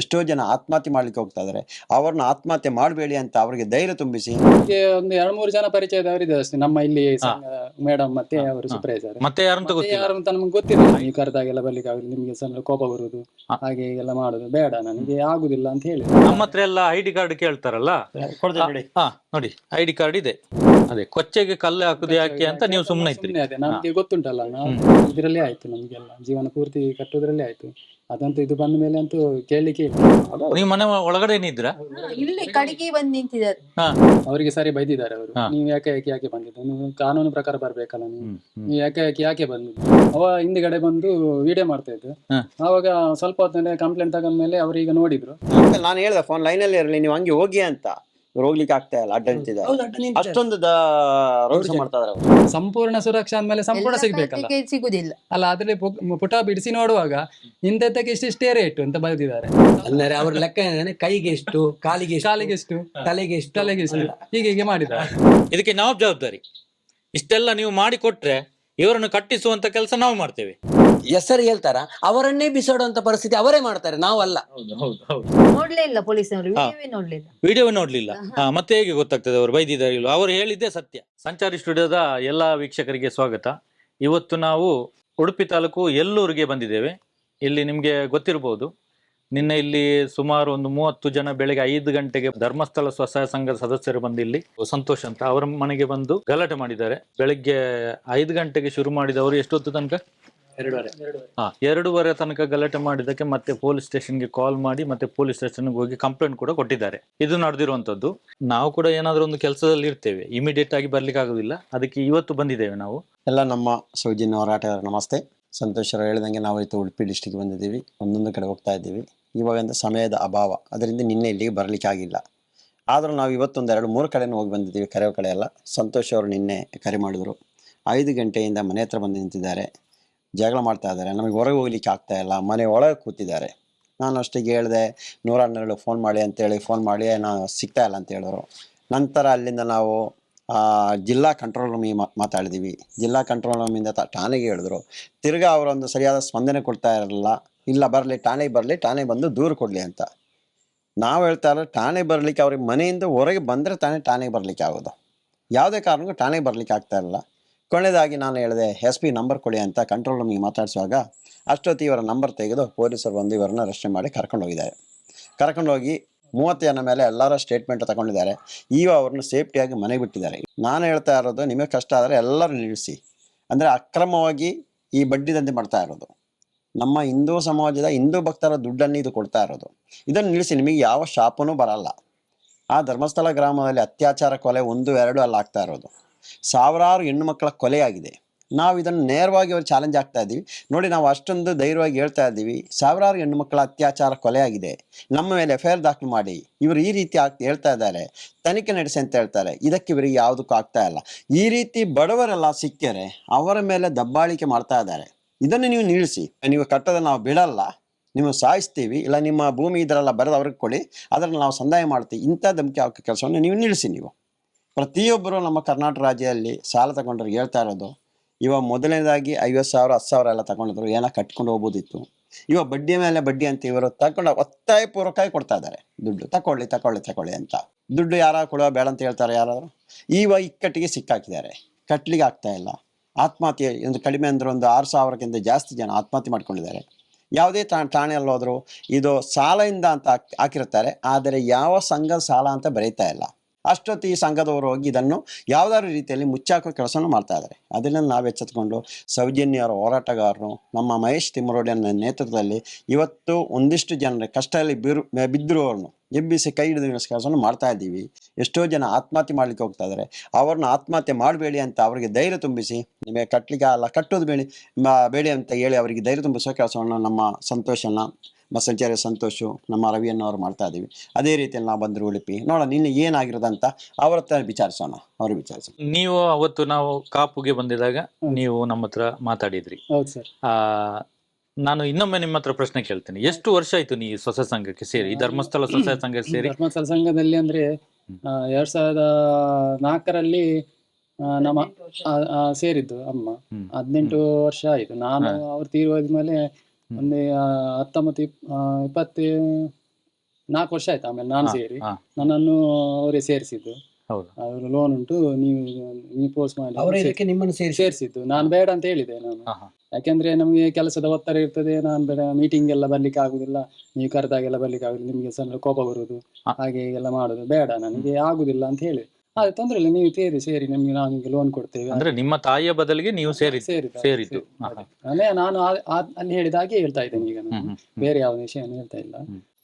ಎಷ್ಟೋ ಜನ ಆತ್ಮಹತ್ಯೆ ಮಾಡ್ಲಿಕ್ಕೆ ಹೋಗ್ತಾ ಇದಾರೆ. ಅವ್ರನ್ನ ಆತ್ಮಹತ್ಯೆ ಮಾಡಬೇಡಿ ಅಂತ ಅವರಿಗೆ ಧೈರ್ಯ ತುಂಬಿಸಿ. ನಮ್ಗೆ ಒಂದು ಎರಡ್ ಮೂರು ಜನ ಪರಿಚಯದವರಿದೆ ಅಷ್ಟೇ. ನಮ್ಮ ಇಲ್ಲಿ ಮೇಡಮ್ ಮತ್ತೆ ಅವರು ಸುಪ್ರೈಸರ್ ಮತ್ತೆ ಯಾರಂತ ಗೊತ್ತಿಲ್ಲ? ಯಾರು ಅಂತ ನಮ್ಗೆ ಗೊತ್ತಿಲ್ಲ. ಈ ಕರೆದಾಗೆಲ್ಲ ಬರ್ಲಿಕ್ಕೆ ಆಗಲಿ ನಿಮ್ಗೆ ಸಣ್ಣ ಕೋಪ ಬರುದು ಹಾಗೆ ಹೀಗೆಲ್ಲ ಮಾಡುದು. ಬೇಡ ನನಗೆ ಆಗುದಿಲ್ಲ ಅಂತ ಹೇಳಿ. ನಮ್ಮ ಹತ್ರ ಎಲ್ಲ ಐಡಿ ಡಿ ಕಾರ್ಡ್ ಕೇಳ್ತಾರಲ್ಲ? ಕೊಡ್ತೇನೆ ನೋಡಿ ಹಾ ನೋಡಿ ಐಡಿ ಡಿ ಕಾರ್ಡ್ ಇದೆ. ಅದೇ ಕೊಚ್ಚೆಗೆ ಕಲ್ಲು ಹಾಕುದು ಯಾಕೆ ಅಂತ ನೀವು ಸುಮ್ಮನೆ ಇದ್ರಿ. ಸುಮ್ನೆ ಅದೇ ನಮ್ಗೆ ಗೊತ್ತುಂಟಲ್ಲ ನಾವು ಇದ್ರಲ್ಲೇ ಆಯ್ತು ನಮ್ಗೆಲ್ಲ. ಜೀವನ ಪೂರ್ತಿ ಕಟ್ಟೋದ್ರಲ್ಲೇ ಆಯ್ತು. ಅದಂತೂ ಇದು ಬಂದ ಮೇಲೆ ಅಂತೂ ಕೇಳಲಿಕ್ಕೆ ಇಲ್ಲ. ನೀವು ಮನೆ ಒಳಗಡೆ ಏನಿದ್ರ ಇಲ್ಲಿ ಕಡಿಗೆ ಬಂದು ನಿಂತಿದ್ದಾರೆ. ಹಾ. ಅವರಿಗೆ ಸರಿ ಬೈದಿದ್ದಾರೆ ಅವರು. ಹಾ. ನೀವು ಯಾಕೆ ಯಾಕೆ ಯಾಕೆ ಬಂದಿದ್ದು? ನೀವು ಕಾನೂನು ಪ್ರಕಾರ ಬರ್ಬೇಕಲ್ಲ ನೀವು. ನೀವು ಯಾಕೆ ಯಾಕೆ ಯಾಕೆ ಬಂದಿದ್ದು? ಅವ ಹಿಂದ್ಗಡೆ ಬಂದು ವಿಡಿಯೋ ಮಾಡ್ತಾ ಇದ್ದು. ಹಾ. ಅವಾಗ ಸ್ವಲ್ಪ ಹೊತ್ತಿನ ಕಂಪ್ಲೇಂಟ್ ತಗೊಂಡ್ಮೇಲೆ ಅವ್ರು ಈಗ ನೋಡಿದ್ರು. ನಾನು ಹೇಳ್ದೆ ಫೋನ್ ಲೈನಲ್ಲಿ ಇರಲಿ ನೀವು ಹಂಗೆ ಹೋಗಿ ಅಂತ. ಇವ್ರು ಹೋಗ್ಲಿಕ್ಕೆ ಆಗ್ತಾ ಇಲ್ಲ ಅಡ್ಡ ನಿಂತಿದ್ದಾರೆ ಅಷ್ಟೊಂದು ರೋಡ್ಸ್ ಮಾಡ್ತಾ ಇದಾರೆ ಅವ್ರು. ಸಂಪೂರ್ಣ ಸುರಕ್ಷಾ ಅಂದ್ಮೇಲೆ ಸಂಪೂರ್ಣ ಸಿಗ್ಬೇಕಲ್ಲ. ಸಿಗುದಿಲ್ಲ. ಅಲ್ಲ ಅದ್ರಲ್ಲಿ ಪು- ಪುಟ ಬಿಡಿಸಿ ನೋಡುವಾಗ ಇಂಥದ್ದಕ್ಕೆ ಇಷ್ಟಿಷ್ಟೇ ರೇಟ್ ಅಂತ ಬರೆದಿದ್ದಾರೆ. ಅಂದರೆ ಅವ್ರ ಲೆಕ್ಕ ಏನಂದ್ರೆ ಕೈಗೆ ಎಷ್ಟು ಕಾಲಿಗೆ ಎಷ್ಟು ಕಾಲಿಗೆ ಎಷ್ಟು ತಲೆಗೆ ಎಷ್ಟು. ತಲೆಗೆ ಎಷ್ಟು. ಹೀಗೆ ಹೀಗೆ ಮಾಡಿದ್ದಾರೆ. ಇದಕ್ಕೆ ನಾವು ಜವಾಬ್ದಾರಿ. ಇಷ್ಟೆಲ್ಲ ನೀವು ಮಾಡಿ ಕೊಟ್ರೆ ಇವರನ್ನು ಕಟ್ಟಿಸುವಂತ ಕೆಲಸ ನಾವು ಮಾಡ್ತೇವೆ. ಹೆಸರು ಹೇಳ್ತಾರ? ಅವರನ್ನೇ ಬಿಸಾಡುವಂತ ಪರಿಸ್ಥಿತಿ ಅವರೇ ಮಾಡ್ತಾರೆ ನಾವಲ್ಲ. ನೋಡ್ಲೇ ಇಲ್ಲ ಪೊಲೀಸ್ನವರು ವಿಡಿಯೋವೇ ನೋಡ್ಲಿಲ್ಲ. ವಿಡಿಯೋ ನೋಡ್ಲಿಲ್ಲ. ಹಾ, ಮತ್ತೆ ಹೇಗೆ ಗೊತ್ತಾಗ್ತದೆ ಅವರು ಬೈದಿದ್ದಾರೆ ಇಲ್ವ ಅವರು ಹೇಳಿದ್ದೇ ಸತ್ಯ. ಸಂಚಾರಿ ಸ್ಟುಡಿಯೋದ ಎಲ್ಲಾ ವೀಕ್ಷಕರಿಗೆ ಸ್ವಾಗತ. ಇವತ್ತು ನಾವು ಉಡುಪಿ ತಾಲೂಕು ಎಲ್ಲೂರಿಗೆ ಬಂದಿದ್ದೇವೆ. ಇಲ್ಲಿ ನಿಮ್ಗೆ ಗೊತ್ತಿರಬಹುದು ನಿನ್ನೆ ಇಲ್ಲಿ ಸುಮಾರು ಒಂದು ಮೂವತ್ತು ಜನ ಬೆಳಗ್ಗೆ ಐದು ಗಂಟೆಗೆ ಧರ್ಮಸ್ಥಳ ಸ್ವಸಹಾಯ ಸಂಘದ ಸದಸ್ಯರು ಬಂದು ಇಲ್ಲಿ ಸಂತೋಷ್ ಅಂತ ಅವರ ಮನೆಗೆ ಬಂದು ಗಲಾಟೆ ಮಾಡಿದ್ದಾರೆ. ಬೆಳಗ್ಗೆ ಐದು ಗಂಟೆಗೆ ಶುರು ಮಾಡಿದವರು ಎಷ್ಟೊತ್ತು ತನಕ? ಹಾ ಎರಡೂವರೆ ತನಕ ಗಲಾಟೆ ಮಾಡಿದಕ್ಕೆ ಮತ್ತೆ ಪೊಲೀಸ್ ಸ್ಟೇಷನ್ಗೆ ಕಾಲ್ ಮಾಡಿ ಮತ್ತೆ ಪೊಲೀಸ್ ಸ್ಟೇಷನ್ಗೆ ಹೋಗಿ ಕಂಪ್ಲೇಂಟ್ ಕೂಡ ಕೊಟ್ಟಿದ್ದಾರೆ. ಇದು ನಡೆದಿರುವಂತದ್ದು. ನಾವು ಕೂಡ ಏನಾದ್ರೂ ಒಂದು ಕೆಲಸದಲ್ಲಿ ಇರ್ತೇವೆ. ಇಮಿಡಿಯೇಟ್ ಆಗಿ ಬರ್ಲಿಕ್ಕೆ ಆಗುದಿಲ್ಲ. ಅದಕ್ಕೆ ಇವತ್ತು ಬಂದಿದ್ದೇವೆ ನಾವು. ಎಲ್ಲ ನಮ್ಮ ಸೌಜನ್ಯ ಹೋರಾಟಗಾರ ನಮಸ್ತೆ. ಸಂತೋಷರು ಹೇಳಿದಂಗೆ ನಾವು ಇವತ್ತು ಉಡುಪಿ ಡಿಸ್ಟಿಕ್ ಬಂದಿದ್ದೀವಿ. ಒಂದೊಂದು ಕಡೆ ಹೋಗ್ತಾ ಇದ್ದೀವಿ. ಇವಾಗಿಂದ ಸಮಯದ ಅಭಾವ. ಅದರಿಂದ ನಿನ್ನೆ ಇಲ್ಲಿಗೆ ಬರಲಿಕ್ಕೆ ಆಗಿಲ್ಲ. ಆದರೂ ನಾವು ಇವತ್ತೊಂದು ಎರಡು ಮೂರು ಕಡೆನೂ ಹೋಗಿ ಬಂದಿದ್ದೀವಿ. ಕರೆಯೋ ಕಡೆ ಎಲ್ಲ. ಸಂತೋಷ್ ಅವರು ನಿನ್ನೆ ಕರೆ ಮಾಡಿದರು. ಐದು ಗಂಟೆಯಿಂದ ಮನೆ ಹತ್ರ ಬಂದು ನಿಂತಿದ್ದಾರೆ. ಜಗಳ ಮಾಡ್ತಾ ಇದ್ದಾರೆ. ನಮಗೆ ಹೊರಗೆ ಹೋಗ್ಲಿಕ್ಕೆ ಆಗ್ತಾ ಇಲ್ಲ. ಮನೆ ಒಳಗೆ ಕೂತಿದ್ದಾರೆ. ನಾನು ಅಷ್ಟಿಗೆ ಹೇಳಿದೆ, ನೂರ ಹನ್ನೆರಡು ಫೋನ್ ಮಾಡಿ ಅಂತೇಳಿ ಫೋನ್ ಮಾಡಿ, ನಾನು ಸಿಗ್ತಾ ಇಲ್ಲ ಅಂತ ಹೇಳಿದ್ರು. ನಂತರ ಅಲ್ಲಿಂದ ನಾವು ಜಿಲ್ಲಾ ಕಂಟ್ರೋಲ್ ರೂಮಿಗೆ ಮಾತಾಡಿದ್ದೀವಿ ಜಿಲ್ಲಾ ಕಂಟ್ರೋಲ್ ರೂಮಿಂದ ಠಾಣೆಗೆ ಹೇಳಿದ್ರು. ತಿರ್ಗಾ ಅವರೊಂದು ಸರಿಯಾದ ಸ್ಪಂದನೆ ಕೊಡ್ತಾ ಇರಲಿಲ್ಲ. ಇಲ್ಲ, ಬರಲಿ, ಠಾಣೆಗೆ ಬರಲಿ, ಠಾಣೆಗೆ ಬಂದು ದೂರು ಕೊಡಲಿ ಅಂತ. ನಾವು ಹೇಳ್ತಾ ಇರೋ ಠಾಣೆ ಬರಲಿಕ್ಕೆ ಅವ್ರಿಗೆ ಮನೆಯಿಂದ ಹೊರಗೆ ಬಂದರೆ ತಾನೇ ಠಾಣೆಗೆ ಬರಲಿಕ್ಕೆ ಆಗೋದು. ಯಾವುದೇ ಕಾರಣಕ್ಕೂ ಠಾಣೆಗೆ ಬರಲಿಕ್ಕೆ ಆಗ್ತಾ ಇರಲ್ಲ ಕೊನೆಯದಾಗಿ ನಾನು ಹೇಳಿದೆ, ಎಸ್ ಪಿ ನಂಬರ್ ಕೊಡಿ ಅಂತ ಕಂಟ್ರೋಲ್ ರೂಮಿಗೆ ಮಾತಾಡಿಸುವಾಗ ಅಷ್ಟೊತ್ತಿ ಇವರ ನಂಬರ್ ತೆಗೆದು ಪೊಲೀಸರು ಬಂದು ಇವರನ್ನ ರಕ್ಷಣೆ ಮಾಡಿ ಕರ್ಕೊಂಡೋಗಿದ್ದಾರೆ ಕರ್ಕೊಂಡೋಗಿ ಮೂವತ್ತು ಜನ ಮೇಲೆ ಎಲ್ಲರ ಸ್ಟೇಟ್ಮೆಂಟ್ ತಗೊಂಡಿದ್ದಾರೆ. ಈಗ ಅವ್ರನ್ನ ಸೇಫ್ಟಿಯಾಗಿ ಮನೆಗೆ ಬಿಟ್ಟಿದ್ದಾರೆ. ನಾನು ಹೇಳ್ತಾ ಇರೋದು ನಿಮಗೆ ಕಷ್ಟ ಆದರೆ ಎಲ್ಲರೂ ನಿಲ್ಲಿಸಿ. ಅಂದರೆ ಅಕ್ರಮವಾಗಿ ಈ ಬಡ್ಡಿ ದಂಧೆ ಮಾಡ್ತಾ ಇರೋದು. ನಮ್ಮ ಹಿಂದೂ ಸಮಾಜದ ಹಿಂದೂ ಭಕ್ತರ ದುಡ್ಡನ್ನು ಇದು ಕೊಡ್ತಾ ಇರೋದು. ಇದನ್ನು ನಿಲ್ಲಿಸಿ, ನಿಮಗೆ ಯಾವ ಶಾಪನೂ ಬರಲ್ಲ. ಆ ಧರ್ಮಸ್ಥಳ ಗ್ರಾಮದಲ್ಲಿ ಅತ್ಯಾಚಾರ ಕೊಲೆ ಒಂದು, ಎರಡು ಅಲ್ಲಿ ಆಗ್ತಾ ಇರೋದು. ಸಾವಿರಾರು ಹೆಣ್ಣು ಮಕ್ಕಳ ಕೊಲೆಯಾಗಿದೆ. ನಾವು ಇದನ್ನು ನೇರವಾಗಿ ಅವ್ರು ಚಾಲೆಂಜ್ ಆಗ್ತಾ ಇದ್ದೀವಿ ನೋಡಿ ನಾವು ಅಷ್ಟೊಂದು ಧೈರ್ಯವಾಗಿ ಹೇಳ್ತಾ ಇದ್ದೀವಿ ಸಾವಿರಾರು ಹೆಣ್ಣು ಮಕ್ಕಳ ಅತ್ಯಾಚಾರ ಕೊಲೆಯಾಗಿದೆ. ನಮ್ಮ ಮೇಲೆ ಎಫ್ ಐ ದಾಖಲು ಮಾಡಿ. ಇವರು ಈ ರೀತಿ ಆಗ್ತಾ ಹೇಳ್ತಾ ಇದ್ದಾರೆ. ತನಿಖೆ ನಡೆಸಿ ಅಂತ ಹೇಳ್ತಾರೆ. ಇದಕ್ಕೆ ಇವರಿಗೆ ಯಾವುದಕ್ಕೂ ಆಗ್ತಾ ಇಲ್ಲ. ಈ ರೀತಿ ಬಡವರೆಲ್ಲ ಸಿಕ್ಕರೆ ಅವರ ಮೇಲೆ ದಬ್ಬಾಳಿಕೆ ಮಾಡ್ತಾ ಇದ್ದಾರೆ. ಇದನ್ನು ನೀವು ನಿಲ್ಲಿಸಿ. ನೀವು ಕಟ್ಟದ ನಾವು ಬಿಡಲ್ಲ. ನೀವು ಸಾಯಿಸ್ತೀವಿ. ಇಲ್ಲ ನಿಮ್ಮ ಭೂಮಿ ಇದರೆಲ್ಲ ಬರೆದು ಅವ್ರಿಗೆ ಕೊಡಿ. ಅದರಲ್ಲಿ ನಾವು ಸಂದಾಯ ಮಾಡ್ತೀವಿ. ಇಂಥ ಧಮಕಿ ಹಾಕೋ ಕೆಲಸವನ್ನು ನೀವು ನಿಲ್ಲಿಸಿ ನೀವು. ಪ್ರತಿಯೊಬ್ಬರು ನಮ್ಮ ಕರ್ನಾಟಕ ರಾಜ್ಯದಲ್ಲಿ ಸಾಲ ತಗೊಂಡ್ರೆ ಹೇಳ್ತಾ ಇರೋದು ಇವಾಗ ಮೊದಲನೇದಾಗಿ ಐವತ್ತು ಸಾವಿರ, ಹತ್ತು ಸಾವಿರ ಎಲ್ಲ ತಗೊಂಡಿದ್ರು, ಏನೋ ಕಟ್ಕೊಂಡು ಹೋಗ್ಬೋದಿತ್ತು. ಇವಾಗ ಬಡ್ಡಿ ಮೇಲೆ ಬಡ್ಡಿ ಅಂತ ಇವರು ತಗೊಂಡು ಒತ್ತಾಯ ಪೂರ್ವಕವಾಗಿ ಕೊಡ್ತಾ ಇದ್ದಾರೆ. ದುಡ್ಡು, ತಕೊಳ್ಳಿ ತಕೊಳ್ಳಿ ತಕೊಳ್ಳಿ ಅಂತ. ದುಡ್ಡು ಯಾರು ಕೊಡೋ ಬೇಡ ಅಂತ ಹೇಳ್ತಾರೆ ಯಾರಾದರೂ? ಇವಾಗ ಇಕ್ಕಟ್ಟಿಗೆ ಸಿಕ್ಕಾಕಿದ್ದಾರೆ. ಕಟ್ಲಿಗೆ ಆಗ್ತಾ ಇಲ್ಲ. ಆತ್ಮಹತ್ಯೆ ಒಂದು ಕಡಿಮೆ ಅಂದ್ರೆ ಒಂದು ಆರು ಸಾವಿರಕ್ಕಿಂತ ಜಾಸ್ತಿ ಜನ ಆತ್ಮಹತ್ಯೆ ಮಾಡ್ಕೊಂಡಿದ್ದಾರೆ. ಯಾವುದೇ ತಾ ಠಾಣೆಯಲ್ಲಿ ಹೋದ್ರು ಇದು ಸಾಲದಿಂದ ಅಂತ ಹಾಕ್- ಹಾಕಿರ್ತಾರೆ ಆದರೆ ಯಾವ ಸಂಘ ಸಾಲ ಅಂತ ಬರೀತಾ ಇಲ್ಲ. ಅಷ್ಟೊತ್ತು ಈ ಸಂಘದವರು ಹೋಗಿ ಇದನ್ನು ಯಾವುದಾದ್ರು ರೀತಿಯಲ್ಲಿ ಮುಚ್ಚಾಕೋ ಕೆಲಸವನ್ನು ಮಾಡ್ತಾ ಇದ್ದಾರೆ. ಅದನ್ನು ನಾವು ಎಚ್ಚೆತ್ಕೊಂಡು ಸೌಜನ್ಯರ, ಹೋರಾಟಗಾರರು, ನಮ್ಮ ಮಹೇಶ್ ತಿಮ್ಮರೋಡಿಯನ್ನ ನೇತೃತ್ವದಲ್ಲಿ ಇವತ್ತು ಒಂದಿಷ್ಟು ಜನರ ಕಷ್ಟದಲ್ಲಿ ಬಿರು, ಬಿದ್ದಿರುವವ್ರನ್ನು ಎಬ್ಬಿಸಿ ಕೈ ಹಿಡಿದು ಕೆಲಸವನ್ನು ಮಾಡ್ತಾ ಇದ್ದೀವಿ. ಎಷ್ಟೋ ಜನ ಆತ್ಮಹತ್ಯೆ ಮಾಡ್ಲಿಕ್ಕೆ ಹೋಗ್ತಾ ಇದ್ದಾರೆ. ಅವ್ರನ್ನ ಆತ್ಮಹತ್ಯೆ ಮಾಡಬೇಡಿ ಅಂತ ಅವರಿಗೆ ಧೈರ್ಯ ತುಂಬಿಸಿ, ನಿಮಗೆ ಕಟ್ಟಲಿಕ್ಕೆ ಅಲ್ಲ ಕಟ್ಟೋದು ಬೇಡಿ ಬೇಡಿ ಅಂತ ಹೇಳಿ ಅವರಿಗೆ ಧೈರ್ಯ ತುಂಬಿಸೋ ಕೆಲಸವನ್ನು ನಮ್ಮ ಸಂತೋಷನ ನಮ್ಮ ಸಂತೋಷ ನಮ್ಮ ರವಿಯನ್ನು ಅವ್ರು ಮಾಡ್ತಾ ಇದ್ದೀವಿ. ಅದೇ ರೀತಿಯಲ್ಲಿ ನಾವು ಬಂದರು ಉಡುಪಿ. ನೋಡೋಣ ನಿನ್ನೆ ಏನಾಗಿರೋದಂತ ಅವ್ರ ಹತ್ರ ವಿಚಾರಿಸೋಣ ಅವ್ರಿಗೆ ವಿಚಾರಿಸೋಣ. ನೀವು ಅವತ್ತು ನಾವು ಕಾಪುಗೆ ಬಂದಿದಾಗ ನೀವು ನಮ್ಮ ಹತ್ರ ಮಾತಾಡಿದ್ರಿ. ಹೌದು ಸರ್. ಆ ನಾನು ಇನ್ನೊಮ್ಮೆ ನಿಮ್ಮ ಹತ್ರ ಪ್ರಶ್ನೆ ಕೇಳ್ತೀನಿ. ಎಷ್ಟು ವರ್ಷ ಆಯ್ತು ನೀ ಸ್ವಸ ಸಂಘಕ್ಕೆ ಸೇರಿ ಈ ಧರ್ಮಸ್ಥಳ ಸ್ವಸ ಸಂಘಕ್ಕೆ ಸೇರಿ? ಧರ್ಮಸ್ಥಳ ಸಂಘದಲ್ಲಿ ಅಂದ್ರೆ ಆ, ಎರಡ್ ಸಾವಿರದ ನಾಲ್ಕರಲ್ಲಿ ಆ, ನಮ್ಮ ಆ, ಆ, ಸೇರಿದ್ದು ಅಮ್ಮ. ಹ್ಮ್. ಹದಿನೆಂಟು ವರ್ಷ ಆಯ್ತು. ನಾನು. ಅವ್ರು ತೀರಿ ಹೋದ್ಮೇಲೆ ಒಂದು ಆ, ಹತ್ತೊಂಬತ್ತು ಇಪ್- ಆ, ಇಪ್ಪತ್ತು ನಾಲ್ಕು ವರ್ಷ ಆಯ್ತು ಆಮೇಲೆ ನಾನು ಸೇರಿ. ಹಾ. ನನ್ನನ್ನು ಅವರೇ ಸೇರಿಸಿದ್ದು. ಹೌದು. ಅವರು ಲೋನ್ ಉಂಟು ನೀವು ನೀವು ಪೋಸ್ಟ್ ಅವರ ಮಾಡಿ ಇದಕ್ಕೆ ನಿಮ್ಮನ್ನು ಸೇರಿಸಿ ಸೇರಿಸಿದ್ದು. ನಾನು ಬೇಡ ಅಂತ ಹೇಳಿದೆ ನಾನು. ಹಾ, ಹಾ. ಯಾಕೆಂದ್ರೆ ನಮಗೆ ಕೆಲಸದ ಒತ್ತಡ ಇರ್ತದೆ ನಾನು ಬೇಡ ಮೀಟಿಂಗ್ ಎಲ್ಲ ಬರ್ಲಿಕ್ಕೆ ಆಗುದಿಲ್ಲ. ನೀವು ಕರೆದಾಗೆಲ್ಲ ಬರ್ಲಿಕ್ಕೆ ಆಗುದಿಲ್ಲ ನಿಮಗೆ ಸಣ್ಣ ಕೋಪ ಬರುದು. ಹಾಗೆ ಹೀಗೆಲ್ಲ ಮಾಡುದು ಬೇಡ ನನಗೆ ಆಗುದಿಲ್ಲ ಅಂತ ಹೇಳಿ. ಅದು ತೊಂದ್ರೆ ಇಲ್ಲ. ನೀವು ಸೇರಿ ಸೇರಿ ನಿಮ್ಗೆ ನಾವು ನಿಮ್ಗೆ ಲೋನ್ ಕೊಡ್ತೇವೆ. ಅಂದ್ರೆ ನಿಮ್ಮ ತಾಯಿಯ ಬದಲಿಗೆ ನೀವು ಸೇರಿ ಸೇರಿದ್ದು ಸೇರಿದ್ದು ಹಾ, ಹಾ. ಅದೇ ನಾನು ಆ- ಆ- ಅಲ್ಲಿ ಹೇಳಿದ ಹಾಗೆ ಹೇಳ್ತಾ ಇದ್ದೇನೆ ಈಗ ನಾನು. ಹ್ಮ್, ಬೇರೆ ಯಾವ ವಿಷಯ ಹೇಳ್ತಾ ಇಲ್ಲ.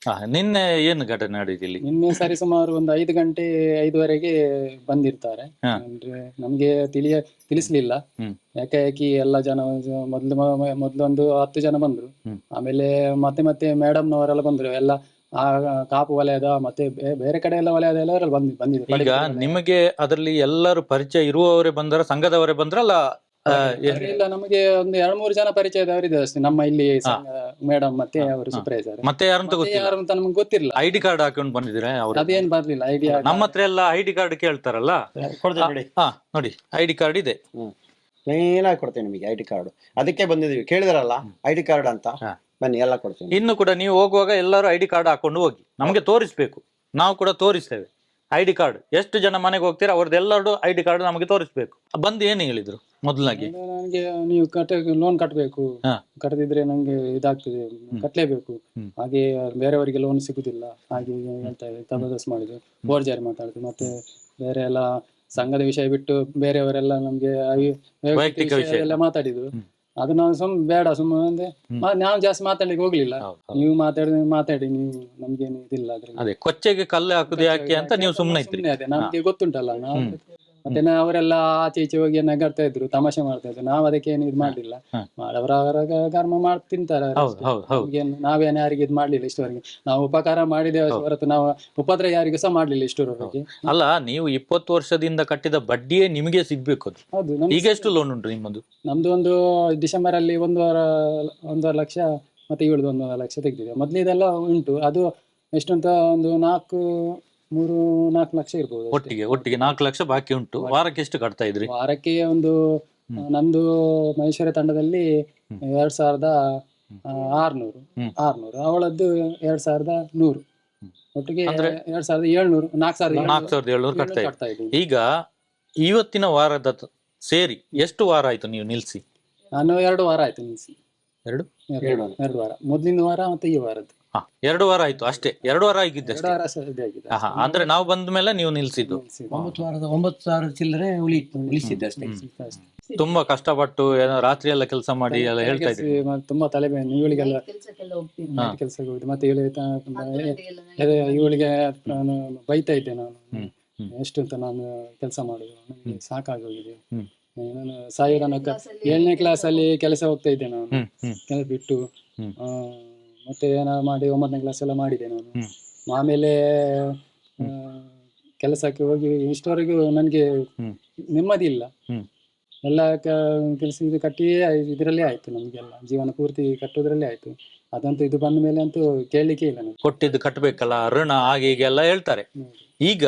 ಹಾ, ನಿನ್ನೆ ಏನು ಘಟನೆ ನಡೀತಿಲ್ಲ ಇಲ್ಲಿ ನಿನ್ನೆ ಸರಿ ಸುಮಾರು ಒಂದು ಐದು ಗಂಟೆ ಐದುವರೆಗೆ ಬಂದಿರ್ತಾರೆ. ಹಾ. ಅಂದ್ರೆ ನಮ್ಗೆ ತಿಳಿಯ ತಿಳಿಸ್ಲಿಲ್ಲ. ಯಾಕೆ ಯಾಕೆ ಎಲ್ಲ ಜನ ಮೊದ್ಲು ಮೊದ್ಲೊಂದು ಹತ್ತು ಜನ ಬಂದ್ರು. ಹ್ಮ್. ಆಮೇಲೆ ಮತ್ತೆ ಮತ್ತೆ ಮೇಡಮ್ನವರೆಲ್ಲ ಬಂದ್ರು. ಎಲ್ಲ ಆ ಕಾಪು ವಲಯದ ಮತ್ತೆ ಬೇ- ಬೇರೆ ಕಡೆ ಎಲ್ಲ ವಲಯದ ಎಲ್ಲವರೆಲ್ಲ ಬಂದ್ ಬಂದಿದೆ ಈಗ. ನಿಮಗೆ ಅದರಲ್ಲಿ ಎಲ್ಲರೂ ಪರಿಚಯ ಇರುವವರೇ ಬಂದರ ಸಂಘದವರೇ ಬಂದ್ರಲ್ಲ ಆ, ಇಲ್ಲ ನಮಗೆ ಒಂದು ಎರಡ್ ಮೂರು ಜನ ಪರಿಚಯದವರಿದ್ದಾರೆ ಅಷ್ಟೇ ನಮ್ಮ ಇಲ್ಲಿ ಮೇಡಮ್ ಮತ್ತೆ ಅವರು ಸೂಪರ್ವೈಸರ್ ಮತ್ತೆ ಯಾರಂತ ಗೊತ್ತಿಲ್ಲ? ಯಾರು ಅಂತ ನಮ್ಗೆ ಗೊತ್ತಿಲ್ಲ. ಐಡಿ ಡಿ ಕಾರ್ಡ್ ಹಾಕೊಂಡು ಬಂದಿದ್ರೆ ಅವ್ರು? ಅದೇನ್ ಬರ್ಲಿಲ್ಲ ಐಡಿಯಾ ನಮ್ಮ ಹತ್ರ ಎಲ್ಲ ಐಡಿ ಡಿ ಕಾರ್ಡ್ ಕೇಳ್ತಾರಲ್ಲ? ಕೊಡ್ತೇನೆ ನೋಡಿ ಹಾ ನೋಡಿ ಐಡಿ ಡಿ ಕಾರ್ಡ್ ಇದೆ. ಏನಾಗಿ ಕೊಡ್ತೇನೆ ನಿಮಗೆ ಐಡಿ ಡಿ ಕಾರ್ಡ್. ಅದಕ್ಕೆ ಬಂದಿದ್ದೀವಿ. ಕೇಳಿದ್ರಲ್ಲ ಐ ಡಿ ಕಾರ್ಡ್ ಅಂತ? ಹಾ. ಬನ್ನಿ ಎಲ್ಲ ಕೊಡ್ತೀನಿ. ಇನ್ನು ಕೂಡ ನೀವು ಹೋಗುವಾಗ ಎಲ್ಲರೂ ಐ ಡಿ ಕಾರ್ಡ್ ಹಾಕೊಂಡು ಹೋಗಿ. ನಮಗೆ ತೋರಿಸ್ಬೇಕು. ನಾವು ಕೂಡ ತೋರಿಸ್ತೇವೆ. I D card. ಎಷ್ಟು ಜನ ಮನೆಗೆ ಹೋಗ್ತೀರಾ ಅವ್ರದ್ದೆಲ್ಲರೂ ಐ ಡಿ ಕಾರ್ಡ್ ನಮಗೆ ತೋರಿಸ್ಬೇಕು. ಬಂದು ಏನು ಹೇಳಿದ್ರು ಮೊದಲಾಗಿ? ನನಗೆ ನೀವು ಕಟ್ಟ ಲೋನ್ ಕಟ್ಟಬೇಕು ಹಾ. ಕಟ್ಟದಿದ್ರೆ ನಂಗೆ ಇದಾಗ್ತದೆ. ಕಟ್ಟಲೇಬೇಕು ಹಾಗೆ ಬೇರೆಯವರಿಗೆ ಲೋನ್ ಸಿಗುದಿಲ್ಲ. ಹಾಗೆ ಇದ್ದಾರೆ. ತಬದಸ್ ಮಾಡಿದ್ರು. ಬೋರ್ಜಾರಿ ಮಾತಾಡಿದ್ರು ಮತ್ತೆ ಬೇರೆ ಎಲ್ಲ ಸಂಘದ ವಿಷಯ ಬಿಟ್ಟು ಬೇರೆಯವರೆಲ್ಲ ನಮ್ಗೆ ಅವಿ- ವೈಯಕ್ತಿಕ ವೈಯಕ್ತಿಕ ವಿಷಯ. ಎಲ್ಲ ಮಾತಾಡಿದ್ರು. ಅದು ನಾವು ಸುಮ್ ಬೇಡ ಸುಮ್ಮನೆ ಅಂದ್ರೆ ನಾವು ಜಾಸ್ತಿ ಮಾತಾಡ್ಲಿಕ್ಕೆ ಹೋಗ್ಲಿಲ್ಲ. ನೀವು ಮಾತಾಡಿ ಮಾತಾಡಿ ನೀವು ನಮ್ಗೇನು ಇದಿಲ್ಲ ಅದ್ರಲ್ಲಿ. ಅದೇ ಕೊಚ್ಚೆಗೆ ಕಲ್ಲು ಹಾಕುದು ಯಾಕೆ ಅಂತ ನೀವು ಸುಮ್ಮನೆ ಇದ್ರಿ. ಅದೇ ನಮ್ಗೆ ಗೊತ್ತುಂಟಲ್ಲ ನಾವು. ಮತ್ತೆ ನಾ- ಅವರೆಲ್ಲ ಆಚೆ ಈಚೆ ಹೋಗಿ ನಗಾಡ್ತಾ ಇದ್ರು ತಮಾಷೆ ಮಾಡ್ತಾ ಇದ್ರು. ನಾವ್ ಅದಕ್ಕೆ ಏನು ಇದು ಮಾಡ್ಲಿಲ್ಲ. ಮಾಡವರ ಅವರ ಕರ್ಮ ಮಾಡ್ ತಿಂತಾರೆ ನಾವೇನು ಯಾರಿಗೆ ಇದು ಮಾಡ್ಲಿಲ್ಲ ಇಷ್ಟವರೆಗೆ. ನಾವು ಉಪಕಾರ ಮಾಡಿದ್ದೇವೆ ಹೊರತು ನಾವು ಉಪದ್ರ ಯಾರಿಗೂ ಸಹ ಮಾಡ್ಲಿಲ್ಲ ಇಷ್ಟರವರೆಗೆ ಅಲ್ಲ ನೀವು ಇಪ್ಪತ್ತು ವರ್ಷದಿಂದ ಕಟ್ಟಿದ ಬಡ್ಡಿಯೇ ನಿಮಗೆ ಸಿಗ್ಬೇಕು ಅದು. ಹೌದು ನಮ್ಗೆ ಈಗ ಎಷ್ಟು ಲೋನ್ ಉಂಟು ನಿಮ್ಮದು? ನಮ್ದು ಒಂದು ಡಿಸೆಂಬರ್ ಅಲ್ಲಿ ಒಂದೂವರೆ ಒಂದೂವರೆ ಲಕ್ಷ ಮತ್ತೆ ಇವಳದು ಒಂದೂವರೆ ಲಕ್ಷ ತೆಗ್ದಿದೆ. ಮೊದ್ಲಿದೆಲ್ಲ ಉಂಟು. ಅದು ಎಷ್ಟಂತ ಒಂದು ನಾಲ್ಕು ಮೂರು ನಾಲ್ಕು ಲಕ್ಷ ಇರ್ಬೋದು ಅಷ್ಟೇ. ಒಟ್ಟಿಗೆ ಒಟ್ಟಿಗೆ ನಾಲ್ಕು ಲಕ್ಷ ಬಾಕಿ ಉಂಟು. ವಾರಕ್ಕೆ ಎಷ್ಟು ಕಟ್ತಾ ಇದ್ರಿ? ವಾರಕ್ಕೆ ಒಂದು. ನಮ್ದು ಮಹೇಶ್ವರ ತಂಡದಲ್ಲಿ. ಎರಡ್ ಸಾವಿರದ ಆ, ಆರ್ನೂರು. ಹ್ಮ್. ಆರ್ನೂರು. ಅವಳದ್ದು ಎರಡ್ ಸಾವಿರದ ನೂರು. ಒಟ್ಟಿಗೆ ಎರಡ್ ಸಾವಿರದ ಏಳ್ನೂರು ನಾಲ್ಕು ಸಾವಿರದ ನಾಲ್ಕು ಸಾವಿರದ ಏಳ್ನೂರು ಕಟ್ತಾ ಇದ್ರಿ. ಕಟ್ತಾ ಇದ್ದೀನಿ. ಈಗ ಇವತ್ತಿನ ವಾರದ ತ- ಸೇರಿ ಎಷ್ಟು ವಾರ ಆಯ್ತು ನೀವು ನಿಲ್ಸಿ? ನಾನು ಎರಡು ವಾರ ಆಯ್ತು ನಿಲ್ಸಿ. ಎರಡು. ಎರಡು ವಾರ. ಮೊದ್ಲಿನ ವಾರ ಮತ್ತೆ ಈ ವಾರದ್ದು. ಹಾ ಎರಡು ವಾರ ಆಯ್ತು ಅಷ್ಟೇ. ಎರಡು ವಾರ ಆಗಿದ್ದೆ ಎರಡು ವಾರ ಸಹ ಇದಾಗಿದೆ ಹಾ ಅಂದ್ರೆ ನಾವು ಬಂದ ಮೇಲೆ ನೀವು ನಿಲ್ಸಿದ್ದು. ನಿಲ್ಸಿ. ಒಂಬತ್ತು ವಾರದ ಒಂಬತ್ತು ಸಾವಿರ ಚಿಲ್ಲರೆ ಉಳಿತು ಉಳಿಸಿದ್ದೆ ಅಷ್ಟೇ. ಅಷ್ಟೇ. ತುಂಬಾ ಕಷ್ಟಪಟ್ಟು ಏನೋ ರಾತ್ರಿ ಎಲ್ಲ ಕೆಲಸ ಮಾಡಿ ಎಲ್ಲ ಹೇಳ್ತಾ ಇದ್ರಿ. ಕೆಲ್ಸ ಮತ್ತೆ ತುಂಬಾ ತಲೆಬೇನೆ ಇವಳಿಗೆಲ್ಲ ಕೆಲ್ಸಕ್ಕೆಲ್ಲ ಹೋಗ್ತೀನಿ. ಕೆಲಸಕ್ಕೆ ಮತ್ತೆ ಇವಳಿಗೆ ತ- ಹತ್ತುಗಂಟೆಗೆಲ್ಲ ಅದೇ ಇವಳಿಗೆ ನಾನು ಬೈತಾ ಇದ್ದೆ ನಾನು. ಹ್ಮ್, ಹ್ಮ್. ಎಷ್ಟು ಅಂತ ನಾನು ಕೆಲಸ ಮಾಡುದು ಸಾಕಾಗೋಗಿದೆ. ಹ್ಮ್. ನಾನು ತನಕ ಏಳನೇ ಕ್ಲಾಸ್ ಅಲ್ಲಿ ಕೆಲಸ ಹೋಗ್ತಾ ಇದ್ದೆ ನಾನು. ಹ್ಮ್ ಹ್ಮ್. ಕೆಲಸ ಬಿಟ್ಟು ಹ್ಮ್. ಆ, ಮತ್ತೆ ಏನಾದ್ರು ಮಾಡಿ ಒಂಬತ್ತನೇ ಕ್ಲಾಸ್ ಎಲ್ಲ ಮಾಡಿದೆ ನಾನು. ಆಮೇಲೆ ಆ, ಕೆಲಸಕ್ಕೆ ಹೋಗಿ ಇಷ್ಟವರೆಗೂ ನನಗೆ ನೆಮ್ಮದಿ ಇಲ್ಲ. ಎಲ್ಲ ಕೆಲಸ ಇದು ಕಟ್ಟಿಯೇ ಇದರಲ್ಲೇ ಆಯ್ತು ನಮಗೆಲ್ಲ. ಜೀವನ ಪೂರ್ತಿ ಕಟ್ಟೋದ್ರಲ್ಲೇ ಆಯ್ತು. ಅದಂತೂ ಇದು ಬಂದ ಮೇಲೆ ಅಂತೂ ಕೇಳಲಿಕ್ಕೆ ಇಲ್ಲ ನನಗೆ. ಕೊಟ್ಟಿದ್ದು ಕಟ್ಟಬೇಕಲ್ಲ ಋಣ ಹಾಗೆ ಹೀಗೆ ಎಲ್ಲ ಹೇಳ್ತಾರೆ ಈಗ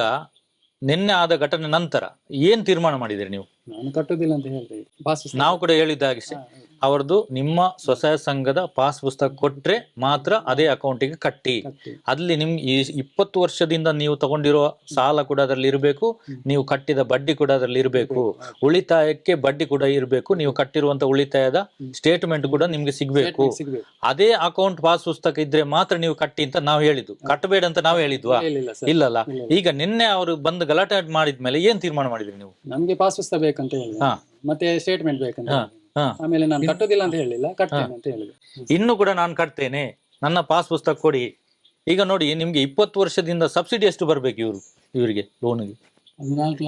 ನಿನ್ನೆ ಆದ ಘಟನೆ ನಂತರ ಏನ್ ತೀರ್ಮಾನ ಮಾಡಿದಿರಿ ನೀವು? ನಾನು ಕಟ್ಟೋದಿಲ್ಲ ಅಂತ ಹೇಳ್ತೇವೆ ಪಾಸ್ ಪುಸ್ತಕ- ನಾವು ಕೂಡ ಹೇಳಿದ್ದ ಹಾಗೆ ಅವರದು ಅವರದ್ದು ನಿಮ್ಮ ಸ್ವಸಹಾಯ ಸಂಘದ ಪಾಸ್ ಪುಸ್ತಕ ಕೊಟ್ರೆ ಮಾತ್ರ ಅದೇ ಅಕೌಂಟಿಗೆ ಕಟ್ಟಿ. ಕಟ್ಟಿ. ಅಲ್ಲಿ ನಿಮ್ ಈ ಇಪ್ಪತ್ತು ವರ್ಷದಿಂದ ನೀವು ತಗೊಂಡಿರೋ ಸಾಲ ಕೂಡ ಅದರಲ್ಲಿ ಇರಬೇಕು ನೀವು ಕಟ್ಟಿದ ಬಡ್ಡಿ ಕೂಡ ಅದರಲ್ಲಿ ಇರಬೇಕು. ಉಳಿತಾಯಕ್ಕೆ ಬಡ್ಡಿ ಕೂಡ ಇರಬೇಕು ನೀವು ಕಟ್ಟಿರುವಂತ ಉಳಿತಾಯದ ಸ್ಟೇಟ್ಮೆಂಟ್ ಕೂಡ ನಿಮ್ಗೆ ಸಿಗ್ಬೇಕು. ಸಿಗ್ಬೇಕು. ಅದೇ ಅಕೌಂಟ್ ಪಾಸ್ ಪುಸ್ತಕ ಇದ್ರೆ ಮಾತ್ರ ನೀವು ಕಟ್ಟಿ ಅಂತ ನಾವು ಹೇಳಿದ್ದು. ಕಟ್ಟಬೇಡ ಅಂತ ನಾವು ಹೇಳಿದ್ವಾ? ಇಲ್ಲ ಸರ್. ಇಲ್ಲಲ್ಲ. ಈಗ ನಿನ್ನೆ ಅವರು ಬಂದು ಗಲಾಟೆ ಮಾಡಿದ್ಮೇಲೆ ಏನ್ ತೀರ್ಮಾನ ಮಾಡಿದ್ರಿ ನೀವು? ನಮ್ಗೆ ಪಾಸ್ ಪುಸ್ತಕ ಬೇಕಂತ ಹೇಳಿದೆ ಹಾ. ಮತ್ತೆ ಸ್ಟೇಟ್ಮೆಂಟ್ ಬೇಕಂತ ಹಾ, ಆಮೇಲೆ ನಾನು ಕಟ್ಟೋದಿಲ್ಲ ಅಂತ ಹೇಳಿಲ್ಲ ಕಟ್ತೇನೆ ಅಂತ ಹೇಳಿದೆ ಇನ್ನು ಕೂಡ ನಾನು ಕಟ್ತೇನೆ. ನನ್ನ ಪಾಸ್ ಪುಸ್ತಕ ಕೊಡಿ. ಈಗ ನೋಡಿ ನಿಮ್ಗೆ ಇಪ್ಪತ್ತು ವರ್ಷದಿಂದ ಸಬ್ಸಿಡಿ ಎಷ್ಟು ಬರ್ಬೇಕು ಇವರು ಇವರಿಗೆ ಲೋನ್ಗೆ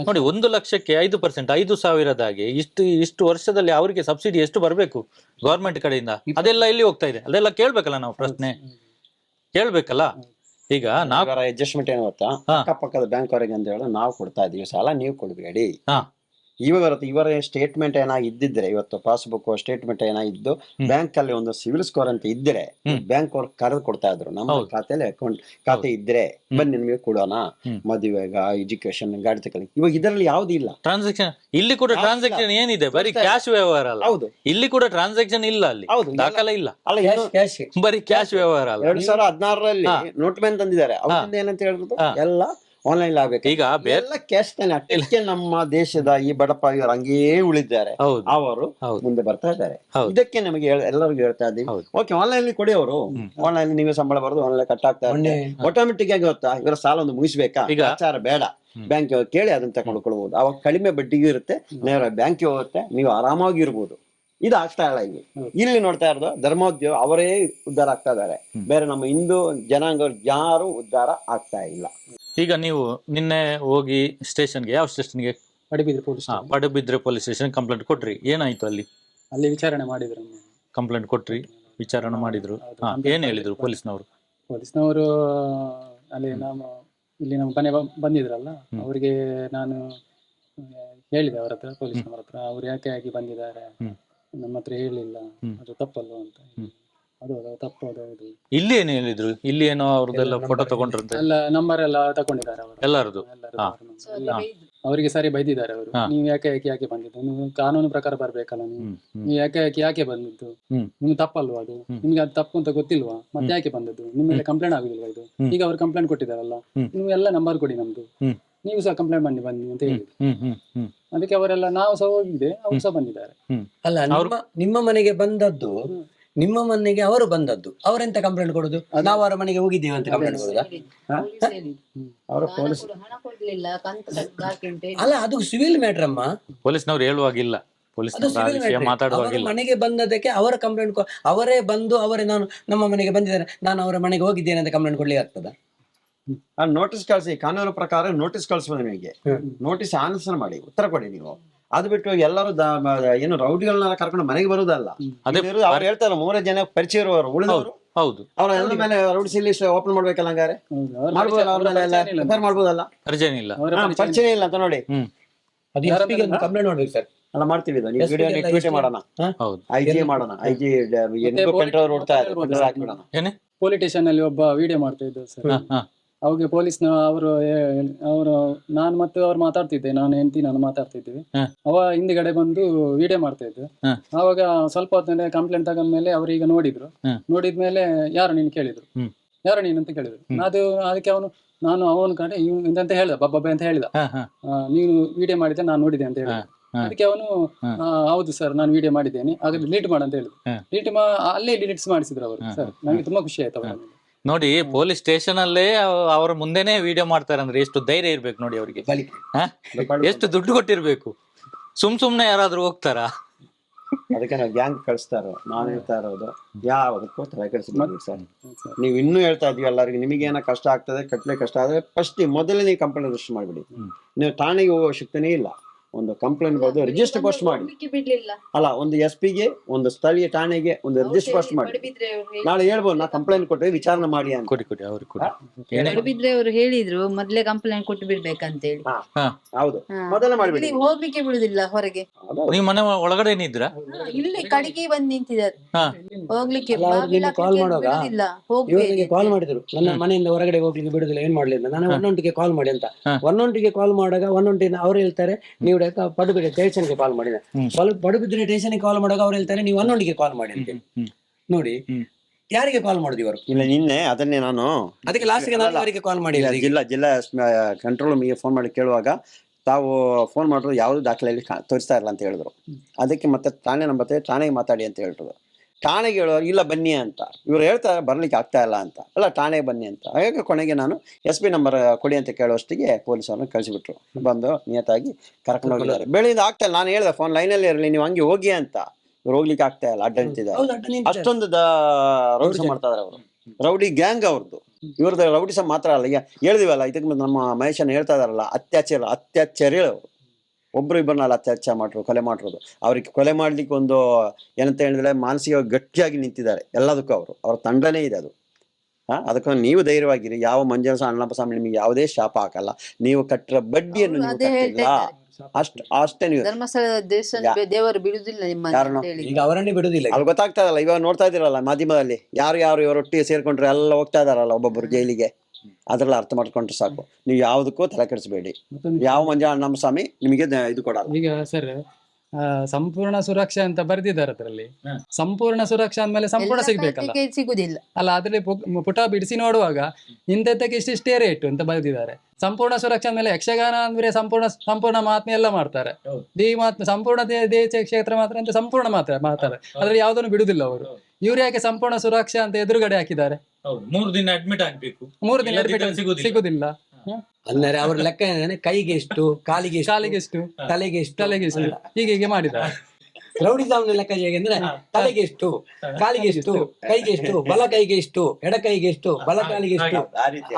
ನೋಡಿ ಒಂದು ಲಕ್ಷಕ್ಕೆ ಐದು ಪರ್ಸೆಂಟ್ ಐದು ಸಾವಿರದಾಗೆ ಇಷ್ಟು ಇಷ್ಟು ವರ್ಷದಲ್ಲಿ ಅವರಿಗೆ ಸಬ್ಸಿಡಿ ಎಷ್ಟು ಬರಬೇಕು ಗೌರ್ಮೆಂಟ್ ಕಡೆಯಿಂದ? ಅದೆಲ್ಲ ಇಲ್ಲಿ ಹೋಗ್ತಾ ಇದೆ? ಅದೆಲ್ಲ ಕೇಳ್ಬೇಕಲ್ಲ ನಾವು ಪ್ರಶ್ನೆ. ಕೇಳ್ಬೇಕಲ್ಲ? ಈಗ ನಾವು ಅಡ್ಜಸ್ಟ್ಮೆಂಟ್ ಏನು ಗೊತ್ತಾ. ಅಕ್ಕಪಕ್ಕದ ಬ್ಯಾಂಕ್ ಅವರಿಗೆ ಅಂತ ಹೇಳಿ ನಾವು ಕೊಡ್ತಾ ಇದೀವಿ ಸಾಲ ನೀವು ಕೊಡಬೇಡಿ. ಹಾ. ಇವಾಗ ಇವರ ಸ್ಟೇಟ್ಮೆಂಟ್ ಏನಾಗಿದ್ದಿದ್ರೆ ಇವತ್ತು ಪಾಸ್ಬುಕ್ ಸ್ಟೇಟ್ಮೆಂಟ್ ಏನಾಗಿದ್ದು. ಬ್ಯಾಂಕ್ ಅಲ್ಲಿ ಒಂದು ಸಿವಿಲ್ ಸ್ಕೋರ್ ಅಂತ ಇದ್ರೆ ಬ್ಯಾಂಕ್ ಅವ್ರು ಕರೆದು ಕೊಡ್ತಾ ಇದ್ರು. ನಮ್ಮ. ಖಾತೆಯಲ್ಲಿ ಅಕೌಂಟ್ ಖಾತೆ ಇದ್ರೆ. ಬನ್ನಿ ನಿಮಗೆ ಕೊಡೋಣ. ಮದುವೆಗ ಎಜುಕೇಶನ್ ಗಾಡಿ ತಗೊಳ್ಳಿ. ಇವಾಗ ಇದರಲ್ಲಿ ಯಾವ್ದು ಇಲ್ಲ. ಟ್ರಾನ್ಸಾಕ್ಷನ್ ಇಲ್ಲಿ ಕೂಡ ಟ್ರಾನ್ಸಾಕ್ಷನ್ ಏನಿದೆ? ಬರೀ ಕ್ಯಾಶ್ ವ್ಯವಹಾರ ಅಲ್ಲ. ಹೌದು. ಇಲ್ಲಿ ಕೂಡ ಟ್ರಾನ್ಸಾಕ್ಷನ್ ಇಲ್ಲ ಅಲ್ಲಿ. ಹೌದು. ದಾಖಲೆ ಇಲ್ಲ. ಅಲ್ಲ ಕ್ಯಾಶ್ ಬರೀ ಕ್ಯಾಶ್ ವ್ಯವಹಾರ ಅಲ್ಲ. ಎರಡ್ ಸಾವಿರ ಹದಿನಾರರಲ್ಲಿ ನೋಟ್ ಮ್ಯಾನ್ ತಂದಿದ್ದಾರೆ. ಅವ್ರಿಂದ ಏನಂತ ಹೇಳಿದ್ರು. ಎಲ್ಲ ಆನ್ಲೈನ್ ಆಗ್ಬೇಕು ಈಗ ಬೇರೆ ಎಲ್ಲ ಕ್ಯಾಶ್ ತಾನೆ. ಅದಕ್ಕೆ ನಮ್ಮ ದೇಶದ ಈ ಬಡಪ್ಪ ಇವರು ಹಂಗೇ ಉಳಿದ್ದಾರೆ. ಹೌದು. ಅವರು ಹೌದು. ಮುಂದೆ ಬರ್ತಾ ಇದ್ದಾರೆ. ಹೌದು. ಇದಕ್ಕೆ ನಮಗೆ ಹೇಳ್- ಎಲ್ಲರಿಗೂ ಹೇಳ್ತಾ ಇದ್ದೀವಿ ಹೌದು. ಓಕೆ ಆನ್ಲೈನ್ ಕೊಡಿ ಅವರು. ಆನ್ಲೈನ್ ನೀವೇ ಸಂಬಳ ಬರೋದು ಆನ್ಲೈನ್ ಕಟ್ ಆಗ್ತಾ ಆಟೋಮೆಟಿಕ್ ಆಗಿ ಗೊತ್ತಾ? ಇವರ ಸಾಲ ಒಂದು ಮುಗಿಸ್ಬೇಕಾ? ಈಗ- ಆಚಾರ ಬೇಡ. ಬ್ಯಾಂಕ್ ಕೇಳಿ ಅದನ್ನ ತಗೊಂಡು ಕೊಡ್ಬೋದು. ಅವಾಗ ಕಡಿಮೆ ಬಡ್ಡಿಗೂ ಇರುತ್ತೆ ನೇರ ಬ್ಯಾಂಕ್ ಹೋಗುತ್ತೆ ನೀವು ಆರಾಮಾಗಿ ಇರ್ಬೋದು. ಇದು ಆಗ್ತಾ ಇಲ್ಲ. ಇಲ್ಲಿ. ಇಲ್ಲಿ ನೋಡ್ತಾ ಇರೋದು ಧರ್ಮೋದ್ಯೋಗ ಅವರೇ ಉದ್ಧಾರ ಆಗ್ತಾ ಇದ್ದಾರೆ. ಬೇರೆ ನಮ್ಮ ಹಿಂದೂ ಜನಾಂಗ ಯಾರು ಉದ್ಧಾರ ಆಗ್ತಾ ಇಲ್ಲ. ಈಗ ನೀವು ನಿನ್ನೆ ಹೋಗಿ ಸ್ಟೇಷನ್ಗೆ ಯಾವ ಸ್ಟೇಷನ್ಗೆ? ಪಡುಬಿದ್ರೆ ಪೊಲೀಸ್ ಹಾ ಪಡುಬಿದ್ರೆ ಪೊಲೀಸ್ ಸ್ಟೇಷನ್ ಕಂಪ್ಲೇಂಟ್ ಕೊಟ್ರಿ. ಏನಾಯ್ತು ಅಲ್ಲಿ? ಅಲ್ಲಿ ವಿಚಾರಣೆ ಮಾಡಿದ್ರು ಕಂಪ್ಲೇಂಟ್ ಕೊಟ್ರಿ ವಿಚಾರಣೆ ಮಾಡಿದ್ರು. ಹಾ ಏನ್ ಹೇಳಿದ್ರು. ಪೊಲೀಸ್ನವರು? ಪೊಲೀಸ್ನವರು ಅಲ್ಲಿ ನಾವು ಇಲ್ಲಿ ನಮ್ಮ ಮನೆ ಬ- ಬಂದಿದ್ರಲ್ಲ. ಅವರಿಗೆ ನಾನು ಹೇಳಿದೆ ಅವ್ರ ಹತ್ರ ಪೊಲೀಸ್ನವರ ಹತ್ರ. ಅವ್ರು ಯಾಕೆ ಆಗಿ ಬಂದಿದ್ದಾರೆ. ನಮ್ಮ ಹತ್ರ ಹೇಳಿಲ್ಲ. ಅದು ತಪ್ಪಲ್ವಾ ಅಂತ. ಅದು ಅದು ತಪ್ಪು ಅದು ಹೌದು. ಇಲ್ಲಿ ಏನ್ ಹೇಳಿದ್ರು? ಇಲ್ಲಿ ಏನೋ ಅವ್ರದ್ದೆಲ್ಲ ಎಲ್ಲ ಫೋಟೋ ತಗೊಂಡ್ರಂತೆ ಎಲ್ಲ ನಂಬರ್ ಎಲ್ಲ ತಗೊಂಡಿದ್ದಾರೆ ಅವರು. ಎಲ್ಲರದು? ಎಲ್ಲರದ್ದು ಹಾ. ಅವ್ರ number. ಎಲ್ಲ ಅವರಿಗೆ ಸರಿ ಬೈದಿದ್ದಾರೆ ಅವರು. ಹಾ. ನೀವು ಯಾಕೆ ಯಾಕೆ ಯಾಕೆ ಬಂದಿದ್ದು? ನೀವು ಕಾನೂನು ಪ್ರಕಾರ ಬರ್ಬೇಕಲ್ಲ ನೀವು. ಹ್ಮ್ ಹ್ಮ್. ನೀವು ಯಾಕೆ ಯಾಕೆ ಯಾಕೆ ಬಂದಿದ್ದು? ಹ್ಮ್. ನಿಮ್ಗೆ ತಪ್ಪಲ್ವಾ ಅದು. ನಿಮ್ಗೆ ಅದು ತಪ್ಪು ಅಂತ ಗೊತ್ತಿಲ್ವಾ? ಮತ್ತೆ ಯಾಕೆ ಬಂದದ್ದು? ನಿಮ್ಮ ಮೇಲೆ ಕಂಪ್ಲೇಂಟ್ ಆಗುದಿಲ್ವಾ ಇದು? ಈಗ ಅವ್ರು ಕಂಪ್ಲೇಂಟ್ ಕೊಟ್ಟಿದ್ದಾರಲ್ಲ. ಹ್ಮ್. ನೀವು ಎಲ್ಲ ನಂಬರ್ ಕೊಡಿ ನಮ್ದು. ಹ್ಮ್. ನೀವು ಸಹ ಕಂಪ್ಲೇಂಟ್ ಬನ್ನಿ ಬನ್ನಿ ಅಂತ ಹೇಳಿದ್ರು. ಹ್ಮ್ ಅದಕ್ಕೆ ಅವರೆಲ್ಲ ನಾವು ಸಹ ಹೋಗಿದ್ದೆ ಅವ್ರು ಸಹ ಬಂದಿದ್ದಾರೆ. ಅಲ್ಲ ನಿಮ್ಮ ನಿಮ್ಮ ಮನೆಗೆ ಬಂದದ್ದು ನಿಮ್ಮ ಮನೆಗೆ ಅವರು ಬಂದದ್ದು. ಅವರೆಂತ ಕಂಪ್ಲೇಂಟ್ ಕೊಡುದು? ನಾವು ಅವರ ಮನೆಗೆ ಹೋಗಿದ್ದೇವೆ ಅಂತ ಕಂಪ್ಲೇಂಟ್ ಕೊಡುದಾ? ಅವರ ಪೊಲೀಸ್ ಹೇಳಿ. ಅಲ್ಲ ಅದು ಸಿವಿಲ್ ಮ್ಯಾಟರ್ ಅಮ್ಮ. ಪೊಲೀಸ್ನವ್ರು ಹೇಳುವಾಗಿಲ್ಲ. ಪೊಲೀಸ್ ಮಾತಾಡುವಾಗಿಲ್ಲ. ಮನೆಗೆ ಬಂದದಕ್ಕೆ ಅವರ ಕಂಪ್ಲೇಂಟ್ ಅವರೇ ಬಂದು ಅವರೇ ನಾನು ನಮ್ಮ ಮನೆಗೆ ಬಂದಿದ್ದಾರೆ. ನಾನು ಅವರ ಮನೆಗೆ ಹೋಗಿದ್ದೇನೆ ಅಂತ ಕಂಪ್ಲೇಂಟ್ ಕೊಡ್ಲಿಕ್ಕೆ ಆಗ್ತದ? ಆ ನೋಟಿಸ್ ಕಳಿಸಿ ಕಾನೂನು ಪ್ರಕಾರ ನೋಟಿಸ್ ಕಳಿಸ್ಬೋದು ನಿಮಗೆ. ನೋಟಿಸ್ ಆನ್ಸರ್ ಮಾಡಿ ಉತ್ತರ ಕೊಡಿ ನೀವು. ಅದು ಬಿಟ್ಟು ಎಲ್ಲರೂ ಏನು ರೌಡಿಗಳನ್ನ ಕರ್ಕೊಂಡು ಮನೆಗೆ ಬರುದಲ್ಲ ಅವ್ರು ಹೇಳ್ತಾರೆ ಮೂರೇ ಜನ ಪರಿಚಯ ಇರುವವರು ಉಳಿದವರು. ಹೌದು ಅವ್ರ ಎಲ್ಲ ಮೇಲೆ ರೌಡಿ ಸಿಲ್ಲಿ ಓಪನ್ ಮಾಡ್ಬೇಕಲ್ಲ ಹಂಗಾರೆ? ಮಾಡ್ಬೋದಲ್ಲ ಅವ್ರ ಪರಿಚಯ- ಮೇಲೆ ಇಲ್ಲ. ಮಾಡ್ಬೋದಲ್ಲ? ಅರ್ಜೆನ್ ಇಲ್ಲ. ಪರಿಚಯ ಇಲ್ಲ. ಅಂತ ನೋಡಿ. ಹ್ಮ್. ಅದು ಯಾರ ಗೆ ಒಂದು ಕಂಪ್ಲೇಂಟ್ ಮಾಡ್ಬೇಕು ಸರ್. ಅಲ್ಲ ಮಾಡ್ತೀವಿ ಇದು. ನೀವು ವಿಡಿಯೋ ಟ್ವೀಟ್ ಮಾಡೋಣ. ಹೌದು. ಐ ಜಿ ಮಾಡೋಣ. ಐ ಜಿ ಕಂಟ್ರೋಲ್ ಓಡ್ತಾ ಇದೆ. ಹಾಕ್ಬಿಡೋಣ. ಏನೇ? ಪೊಲೀಸ್ ಸ್ಟೇಷನ್ ಅಲ್ಲಿ ಒಬ್ಬ ವಿಡಿಯೋ ಮಾಡ್ತಾ ಇದ್ದ ಸರ್. ಅವಾಗ ಪೊಲೀಸ್ನ ಅವರು ಅವರು ನಾನು ಮತ್ತು ಅವ್ರು ಮಾತಾಡ್ತಿದ್ದೆ. ನಾನು ಹೆಂಡತಿ ನಾನು ಮಾತಾಡ್ತಿದ್ವಿ ಅವ ಹಿಂದ್ಗಡೆ ಬಂದು ವಿಡಿಯೋ ಮಾಡ್ತಾ ಇದ್ರು. ಅವಾಗ ಸ್ವಲ್ಪ ಹೊತ್ತಿನ ಕಂಪ್ಲೇಂಟ್ ತಗೊಂಡ್ಮೇಲೆ ಅವ್ರು ಈಗ ನೋಡಿದ್ರು. ನೋಡಿದ್ಮೇಲೆ ಯಾರು ನೀನು ಕೇಳಿದ್ರು? ಯಾರು ನೀನು ಅಂತ ಕೇಳಿದ್ರು. ಅದು ಅದಕ್ಕೆ ಅವನು ನಾನು ಅವನ ಕಡೆ ಇವ್ ಅಂತ ಹೇಳ್ದ ಬಬ್ಬಬ್ಬೆ ಅಂತ ಹೇಳಿದ. ನೀನು ವಿಡಿಯೋ ಮಾಡಿದ್ದೆ ನಾನು ನೋಡಿದೆ ಅಂತ ಹೇಳಿದ. ಅದಕ್ಕೆ ಅವನು. ಹೌದು ಸರ್ ನಾನು ವಿಡಿಯೋ ಮಾಡಿದ್ದೇನೆ. ಹಾಗಾದ್ರೆ ಡಿಲೀಟ್ ಮಾಡು ಅಂತ ಹೇಳಿದ್ರು. ಡಿಲೀಟ್ ಮಾ ಅಲ್ಲೇ ಡಿಲೀಟ್ಸ್ ಮಾಡಿಸಿದ್ರು ಅವರು ಸರ್ ನನಗೆ ತುಂಬಾ ಖುಷಿ ಆಯ್ತು ಅವರ. ನೋಡಿ ಪೊಲೀಸ್ ಸ್ಟೇಷನ್ ಅಲ್ಲೇ ಅವ- ಅವ್ರ ಮುಂದೆನೆ ವಿಡಿಯೋ ಮಾಡ್ತಾರೆ ಅಂದ್ರೆ ಎಷ್ಟು ಧೈರ್ಯ ಇರ್ಬೇಕು ನೋಡಿ ಅವರಿಗೆ. ಎಷ್ಟು ದುಡ್ಡು ಕೊಟ್ಟಿರ್ಬೇಕು. ಸುಮ್ ಸುಮ್ನೆ ಯಾರಾದ್ರೂ ಹೋಗ್ತಾರಾ? ಅದಕ್ಕೆ ನಾವು ಗ್ಯಾಂಗ್ ಕಳಿಸ್ತಾರೋ ನಾನು ಹೇಳ್ತಾ ಇರೋದು ಯಾವುದಕ್ಕೂ ತಲೆ ಕೆಡಿಸ್ಬೇಡಿ ಸರ್? ನೀವು ಇನ್ನೂ ಹೇಳ್ತಾ ಇದೀವಿ ಎಲ್ಲರಿಗೂ ನಿಮಗೇನ ಕಷ್ಟ ಆಗ್ತದೆ ಕಟ್ಲೆ ಕಷ್ಟ ಆದ್ರೆ ಫಸ್ಟ್ ಮೊದಲೇ ನೀವು ಕಂಪ್ಲೇಂಟ್ ರಿಜಿಸ್ಟರ್ ಮಾಡಿಬಿಡಿ. ನೀವು ಠಾಣೆಗೆ ಹೋಗೋ ಶಕ್ತಿನೇ ಇಲ್ಲ. ಒಂದು ಕಂಪ್ಲೇಂಟ್ ಬರೆದು ರಿಜಿಸ್ಟರ್ ಪೋಸ್ಟ್ ಮಾಡಿ. ಬಿಡ್ಲಿಲ್ಲ. ಅಲ್ಲ ಒಂದು ಎಸ್ ಪಿಗೆ ಒಂದು ಸ್ಥಳೀಯ ಠಾಣೆಗೆ ಒಂದು ರಿಜಿಸ್ಟರ್ ಪೋಸ್ಟ್ ಮಾಡಿ. ಪಡುಬಿದ್ರೆ ಅವ್ರು ಹೇಳಿ- ನಾಳೆ ಹೇಳ್ಬೋದು ನಾ ಕಂಪ್ಲೇಂಟ್ ಕೊಟ್ಟರೆ ವಿಚಾರಣೆ ಮಾಡಿ ಅಂತ. ಕೊಡಿ ಕೊಡಿ ಅವ್ರಿಗೆ ಕೊಡಿ. ಏನೇ ಪಡುಬಿದ್ರೆ ಅವರು ಹೇಳಿದ್ರು ಮೊದ್ಲೇ ಕಂಪ್ಲೇಂಟ್ ಕೊಟ್ಟು ಬಿಡ್ಬೇಕಂತ ಹೇಳಿ ಹಾ. ಹೌದು. ಹಾ. ಮೊದಲೇ ಮಾಡ್ಬಿಡಿ ಇಲ್ಲಿ ಹೋಗ್ಲಿಕ್ಕೆ ಬಿಡುದಿಲ್ಲ ಹೊರಗೆ. ನೀವು ಮನೆ ಒಳಗಡೆ ಏನಿದ್ರ ಇಲ್ಲಿ ಕಡಿಗೆ ಬಂದು ನಿಂತಿದ್ದಾರೆ. ಹಾ. ಹೋಗ್ಲಿಕ್ಕೆ ಅಲ್ಲ, ಅವ್ರು ಬಾಗಿಲು ನಿನ್ನೆ call ಹಾಕ್ಲಿಕ್ಕೆ ಮಾಡುವಾಗ ಬಿಡುದಿಲ್ಲ. ಇವರಿಗೆ ಹೋಗ್ಬೇಕು ಕಾಲ್ ಮಾಡಿದ್ರು. ನನ್ನ ಮನೆಯಿಂದ ಹೊರಗಡೆ ಹೋಗ್ಲಿಕ್ಕೆ ಬಿಡುದಿಲ್ಲ ಏನ್ ಮಾಡ್ಲಿ ಅಂತ ನಾನು ಒನ್ ಒನ್ಟಿಗೆ ಕಾಲ್ ಮಾಡಿ ಅಂತ. ಹಾ. ಒನ್ ಒನ್ಟಿಗೆ ಕಾಲ್ ಮಾಡುವಾಗ ಒನ್ ಒನ್ಟಿನ ಅವ್ರು ಹೇಳ್ತಾರೆ ನೀವು ಡೈರೆಕ್ಟ್ ಪಡುಬಿದ್ರೆ ಸ್ಟೇಷನ್ಗೆ ಕಾಲ್ ಮಾಡಿದೆ. ಸ್ವಲ್ಪ ಪಡುಬಿದ್ರೆ ಸ್ಟೇಷನ್ಗೆ ಕಾಲ್ ಮಾಡುವಾಗ ಅವ್ರು ಹೇಳ್ತಾರೆ ನೀವು ಒನ್ ಕಾಲ್ ಮಾಡಿ ಅಂತ ನೋಡಿ. ಯಾರಿಗೆ ಕಾಲ್ ಮಾಡುದು ಇವರು? ಇಲ್ಲ ನಿನ್ನೆ ಅದನ್ನೇ ನಾನು. ಅದಕ್ಕೆ ಲಾಸ್ಟ್ಗೆ ನಾನು. ಅವರಿಗೆ ಕಾಲ್ ಮಾಡಿಲ್ಲ ಜಿಲ್ಲಾ ಜಿಲ್ಲಾ ಕಂಟ್ರೋಲ್ ರೂಮಿಗೆ ಫೋನ್ ಮಾಡಿ ಕೇಳುವಾಗ ತಾವು ಫೋನ್ ಮಾಡಿದ್ರು ಯಾವುದು ದಾಖಲೆಯಲ್ಲಿ ತೋರಿಸ್ತಾ ಇಲ್ಲ ಅಂತ ಹೇಳಿದ್ರು. ಅದಕ್ಕೆ ಮತ್ತೆ ತಾನೇ ನಂಬತ್ತೆ ಠಾಣೆಗೆ ಮಾತಾಡಿ ಅಂತ ಹೇಳಿದ್ರು ಠಾಣೆಗೆ ಹೇಳೋರು ಇಲ್ಲ ಬನ್ನಿ ಅಂತ. ಇವ್ರು ಹೇಳ್ತಾರೆ ಬರಲಿಕ್ಕೆ ಆಗ್ತಾ ಇಲ್ಲ ಅಂತ. ಅಲ್ಲ ಠಾಣೆಗೆ ಬನ್ನಿ ಅಂತ. ಹಾಗಾಗಿ ಕೊನೆಗೆ ನಾನು ಎಸ್ ಪಿ ನಂಬರ್ ಕೊಡಿ ಅಂತ ಕೇಳೋಷ್ಟಿಗೆ ಪೊಲೀಸರನ್ನು ಕಳಿಸಿಬಿಟ್ರು. ಬಂದು ನಿಯತಾಗಿ ಕರ್ಕೊಂಡು ಹೋಗಿದ್ದಾರೆ. ಬೆಳೆಯಿಂದ ಆಗ್ತಾ ಇಲ್ಲ. ನಾನು ಹೇಳಿದೆ ಫೋನ್ ಲೈನಲ್ಲಿ ಇರಲಿ ನೀವು ಹಂಗೆ ಹೋಗಿ ಅಂತ. ಇವ್ರು ಹೋಗ್ಲಿಕ್ಕೆ ಆಗ್ತಾ ಇಲ್ಲ ಅಡ್ಡ ನಿಂತಿದ್ದಾರೆ. ಅಷ್ಟೊಂದು ರೌಡಿಸ ಮಾಡ್ತಾ ಇದಾರೆ ಅವರು. ರೌಡಿ ಗ್ಯಾಂಗ್ ಅವ್ರದ್ದು. ಇವ್ರದ್ದು ರೌಡಿಸ ಮಾತ್ರ ಅಲ್ಲ. ಈಗ ಹೇಳಿದಿವಲ್ಲ ಇದಕ್ಕೆ ನಮ್ಮ ಮಹೇಶನ್ ಹೇಳ್ತಾ ಇದಾರಲ್ಲ ಅತ್ಯಾಚಾರ ಅತ್ಯಾಚಾರಿ ಒಬ್ರು ಇಬ್ಬರನ್ನ ಅತ್ಯಾಚಾರ ಮಾಡ್ರು ಕೊಲೆ ಮಾಡಿರೋದು. ಅವ್ರಿಗೆ ಕೊಲೆ ಮಾಡ್ಲಿಕ್ಕೆ ಒಂದು ಏನಂತ ಹೇಳಿದ್ರೆ ಮಾನಸಿಕವಾಗಿ ಗಟ್ಟಿಯಾಗಿ ನಿಂತಿದ್ದಾರೆ. ಎಲ್ಲದಕ್ಕೂ ಅವರು. ಅವ್ರ ತಂಡನೇ ಇದೆ ಅದು. ಹಾ? ಅದಕ್ಕೆ ನೀವು ಧೈರ್ಯವಾಗಿರಿ. ಯಾವ ಮಂಜನ ಅಣ್ಣಪ್ಪ ಸ್ವಾಮಿ ನಿಮಗೆ ಯಾವುದೇ ಶಾಪ ಹಾಕಲ್ಲ. ನೀವು ಕಟ್ಟಿರೋ ಬಡ್ಡಿಯನ್ನು ನೀವು ಕಟ್ಟಿಲ್ಲ. ಹೇಳ್ತಾ ಅಷ್ಟು ಅಷ್ಟೇ ನೀವು. ದೇವರು ಬಿಡುದಿಲ್ಲ ನಿಮ್ಮ ಯಾರನ್ನು? ಅಂತ ಹೇಳಿ. ಈಗ ಅವರನ್ನೇ ಬಿಡುದಿಲ್ಲ ಅಲ್ಲಿ ಗೊತ್ತಾಗ್ತದಲ್ಲ ಇವಾಗ ನೋಡ್ತಾ ಇದ್ದೀರಲ್ಲ ಮಾಧ್ಯಮದಲ್ಲಿ. ಯಾರು ಯಾರು ಇವರೊಟ್ಟಿಗೆ ಸೇರ್ಕೊಂಡ್ರೆ ಎಲ್ಲ ಹೋಗ್ತಾ ಇದಾರಲ್ಲ ಒಬ್ಬೊಬ್ರು ಜೈಲಿಗೆ. ಅದ್ರಲ್ಲಿ ಅರ್ಥ ಮಾಡ್ಕೊಂಡ್ರೆ ಸಾಕು. ನೀವು ಯಾವುದಕ್ಕೂ ತಲೆ ಕೆಡಿಸ್ಬೇಡಿ. ಯಾವ ಮಂಜ ನಮ್ಮ ಸ್ವಾಮಿ ನಿಮಗೆ ಇದು ಕೊಡಲ್ಲ. ಈಗ ಸರ್ ಸಂಪೂರ್ಣ ಸುರಕ್ಷಾ ಅಂತ ಬರ್ದಿದ್ದಾರೆ ಅದರಲ್ಲಿ. ಹ. ಸಂಪೂರ್ಣ ಸುರಕ್ಷಾ ಅಂದ್ಮೇಲೆ ಸಂಪೂರ್ಣ ಸಿಗ್ಬೇಕಲ್ಲ? ಸಿಗುದಿಲ್ಲ. ಅಲ್ಲ ಅದ್ರಲ್ಲಿ ಪು- ಪುಟ ಬಿಡಿಸಿ ನೋಡುವಾಗ ಇಂಥದ್ದಕ್ಕೆ ಇಷ್ಟಿಷ್ಟೇ ರೇಟ್ ಅಂತ ಬರೆದಿದ್ದಾರೆ. ಸಂಪೂರ್ಣ ಸುರಕ್ಷಾ ಮೇಲೆ ಯಕ್ಷಗಾನ ಅಂದ್ರೆ ಸಂಪೂರ್ಣ ಸಂಪೂರ್ಣ ಮಾತ್ಮೆ ಎಲ್ಲ ಮಾಡ್ತಾರೆ. ದೇವಿ ದೇ ಮಾತ್ಮ ಸಂಪೂರ್ಣ ದೇ- ದೇಶ ಕ್ಷೇತ್ರ ಮಾತ್ರ ಅಂತ ಸಂಪೂರ್ಣ ಮಾತ್ರ ಮಾಡ್ತಾರೆ. ಅದ್ರಲ್ಲಿ ಯಾವ್ದನ್ನು ಬಿಡುದಿಲ್ಲ ಅವರು. ಇವ್ರು ಯಾಕೆ ಸಂಪೂರ್ಣ ಸುರಕ್ಷಾ ಅಂತ ಎದುರುಗಡೆ ಹಾಕಿದ್ದಾರೆ? ಹೌದು. ಮೂರು ದಿನ ಅಡ್ಮಿಟ್ ಆಗ್ಬೇಕು. ಮೂರು ದಿನ. ಸಿಗುದಿಲ್ಲ. ಅಂದ್ರೆ ಅವ್ರ ಲೆಕ್ಕ ಏನಂದ್ರೆ ಕೈಗೆ ಎಷ್ಟು ಕಾಲಿಗೆ ಎಷ್ಟು ಕಾಲಿಗೆ ಎಷ್ಟು? ತಲೆಗೆ ಎಷ್ಟು? ತಲೆಗೆ ಎಷ್ಟು? ಹೀಗೆ ಹೀಗೆ ಮಾಡಿದ. ರೌಡಿಸಮ್ ಲೆಕ್ಕ ಹೇಗೆ ಅಂದ್ರೆ ತಲೆಗೆ ಎಷ್ಟು ಕಾಲಿಗೆ ಎಷ್ಟು ಕೈಗೆ ಎಷ್ಟು ಬಲ ಕೈಗೆ ಎಷ್ಟು ಎಡ ಕೈಗೆ ಎಷ್ಟು ಬಲ ಕಾಲಿಗೆ ಎಷ್ಟು?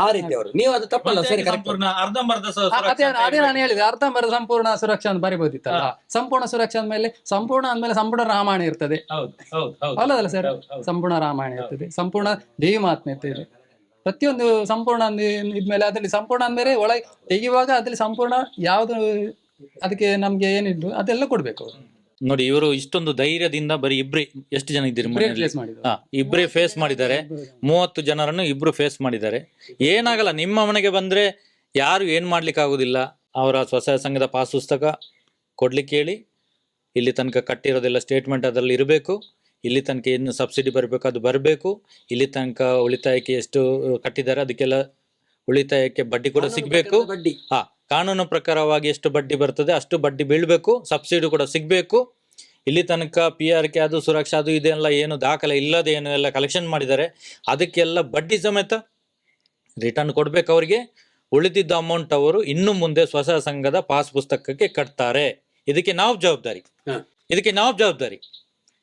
ಆ ರೀತಿ. ಅವರು. ನೀವು ಅದು ತಪ್ಪಲ್ಲ ಸರಿ ಅದೇ ನಾನು ಹೇಳಿದೆ ಅರ್ಧಂಬರ್ಧ ಸಂಪೂರ್ಣ ಸುರಕ್ಷಾ ಅಂತ ಬರಿಬೋದಿತ್ತಲ್ಲ. ಸಂಪೂರ್ಣ ಸುರಕ್ಷಾ ಅಂದ್ಮೇಲೆ ಸಂಪೂರ್ಣ ಅಂದ್ಮೇಲೆ ಸಂಪೂರ್ಣ ರಾಮಾಯಣ ಇರ್ತದೆ. ಹೌದು ಹೌದು ಹೌದು. ಅಲ್ಲದಲ್ಲ ಸರ್. ಸಂಪೂರ್ಣ ರಾಮಾಯಣ ಇರ್ತದೆ. ಸಂಪೂರ್ಣ ದೇವಿ ಮಾತ್ಮೆ ಇರ್ತದೆ. ಪ್ರತಿಯೊಂದು ಸಂಪೂರ್ಣ ಇದ್ಮೇಲೆ ಅದ್ರಲ್ಲಿ ಸಂಪೂರ್ಣ ಅಂದರೆ ಒಳಗೆ ತೆಗೆಯುವಾಗ ಅದ್ರಲ್ಲಿ ಸಂಪೂರ್ಣ ಯಾವ್ದು ಅದಕ್ಕೆ ನಮ್ಗೆ ಏನಿದ್ದು ಅದೆಲ್ಲ ಕೊಡ್ಬೇಕು ಅವರು. ನೋಡಿ ಇವರು ಇಷ್ಟೊಂದು ಧೈರ್ಯದಿಂದ ಬರೀ ಇಬ್ರಿ ಎಷ್ಟು ಜನ ಇದ್ದೀರಿ ಮನೆಯಲ್ಲಿ? ಹಾ ಇಬ್ರೇ ಫೇಸ್ ಮಾಡಿದ್ದಾರೆ. ಮೂವತ್ತು ಜನರನ್ನು ಇಬ್ರು ಫೇಸ್ ಮಾಡಿದ್ದಾರೆ. ಏನಾಗಲ್ಲ ನಿಮ್ಮ ಮನೆಗೆ ಬಂದ್ರೆ ಯಾರು ಏನ್ ಮಾಡ್ಲಿಕ್ಕೆ ಆಗುದಿಲ್ಲ. ಅವರ ಸ್ವಸಹಾಯ ಸಂಘದ ಪಾಸ್ ಪುಸ್ತಕ ಕೊಡ್ಲಿಕ್ಕೆ ಹೇಳಿ ಇಲ್ಲಿ ತನಕ ಕಟ್ಟಿರೋದೆಲ್ಲ ಸ್ಟೇಟ್ಮೆಂಟ್ ಅದರಲ್ಲಿ ಇರಬೇಕು. ಇಲ್ಲಿ ತನಕ ಏನು ಸಬ್ಸಿಡಿ ಬರಬೇಕು ಅದು ಬರಬೇಕು. ಇಲ್ಲಿ ತನಕ ಉಳಿತಾಯಕ್ಕೆ ಎಷ್ಟು ಕಟ್ಟಿದ್ದಾರೆ ಅದಕ್ಕೆಲ್ಲ ಉಳಿತಾಯಕ್ಕೆ ಬಡ್ಡಿ ಕೂಡ ಸಿಗಬೇಕು. ಬಡ್ಡಿ. ಹಾ ಕಾನೂನು ಪ್ರಕಾರವಾಗಿ ಎಷ್ಟು ಬಡ್ಡಿ ಬರ್ತದೆ ಅಷ್ಟು ಬಡ್ಡಿ ಬೀಳ್ಬೇಕು. ಸಬ್ಸಿಡಿ ಕೂಡ ಸಿಗಬೇಕು. ಇಲ್ಲಿ ತನಕ ಪಿ ಆರ್ ಕೆ ಅದು ಸುರಕ್ಷಾ ಅದು ಇದೆಲ್ಲ ಏನು ದಾಖಲೆ ಇಲ್ಲದೆ ಏನು ಎಲ್ಲ ಕಲೆಕ್ಷನ್ ಮಾಡಿದ್ದಾರೆ. ಅದಕ್ಕೆಲ್ಲ ಬಡ್ಡಿ ಸಮೇತ ರಿಟರ್ನ್ ಕೊಡಬೇಕು ಅವರಿಗೆ. ಉಳಿದಿದ್ದ ಅಮೌಂಟ್ ಅವರು ಇನ್ನು ಮುಂದೆ ಸ್ವಸಹಾಯ ಸಂಘದ ಪಾಸ್ ಪುಸ್ತಕಕ್ಕೆ ಕಟ್ತಾರೆ. ಇದಕ್ಕೆ ನಾವು ಜವಾಬ್ದಾರಿ. ಇದಕ್ಕೆ ನಾವು ಜವಾಬ್ದಾರಿ.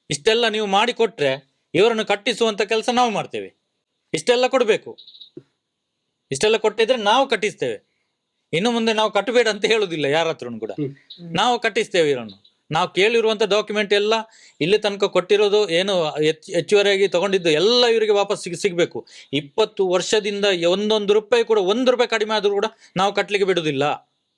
ಇಷ್ಟೆಲ್ಲ ನೀವು ಮಾಡಿಕೊಟ್ರೆ ಇವರನ್ನು ಕಟ್ಟಿಸುವಂತ ಕೆಲಸ ನಾವು ಮಾಡ್ತೇವೆ. ಇಷ್ಟೆಲ್ಲ ಕೊಡಬೇಕು. ಇಷ್ಟೆಲ್ಲ ಕೊಟ್ಟಿದ್ರೆ ನಾವು ಕಟ್ಟಿಸ್ತೇವೆ. ಇನ್ನು ಮುಂದೆ ನಾವು ಕಟ್ಟಬೇಡ ಅಂತ ಹೇಳುದಿಲ್ಲ ಯಾರ ಹತ್ರನು ಕೂಡ. ನಾವು ಕಟ್ಟಿಸ್ತೇವೆ ಇವರನ್ನು. ನಾವು ಕೇಳಿರುವಂತ ಡಾಕ್ಯುಮೆಂಟ್ ಎಲ್ಲ ಇಲ್ಲಿ ತನಕ ಕೊಟ್ಟಿರೋದು ಏನು ಹೆಚ್ಚುವರಿಯಾಗಿ ತಗೊಂಡಿದ್ದು ಎಲ್ಲ ಇವರಿಗೆ ವಾಪಸ್ ಸಿಗ್ ಸಿಗ್ಬೇಕು. ಇಪ್ಪತ್ತು ವರ್ಷದಿಂದ ಒಂದೊಂದು ರೂಪಾಯಿ ಕೂಡ ಒಂದು ರೂಪಾಯಿ ಕಡಿಮೆ ಆದ್ರೂ ಕೂಡ ನಾವು ಕಟ್ಲಿಕ್ಕೆ ಬಿಡುದಿಲ್ಲ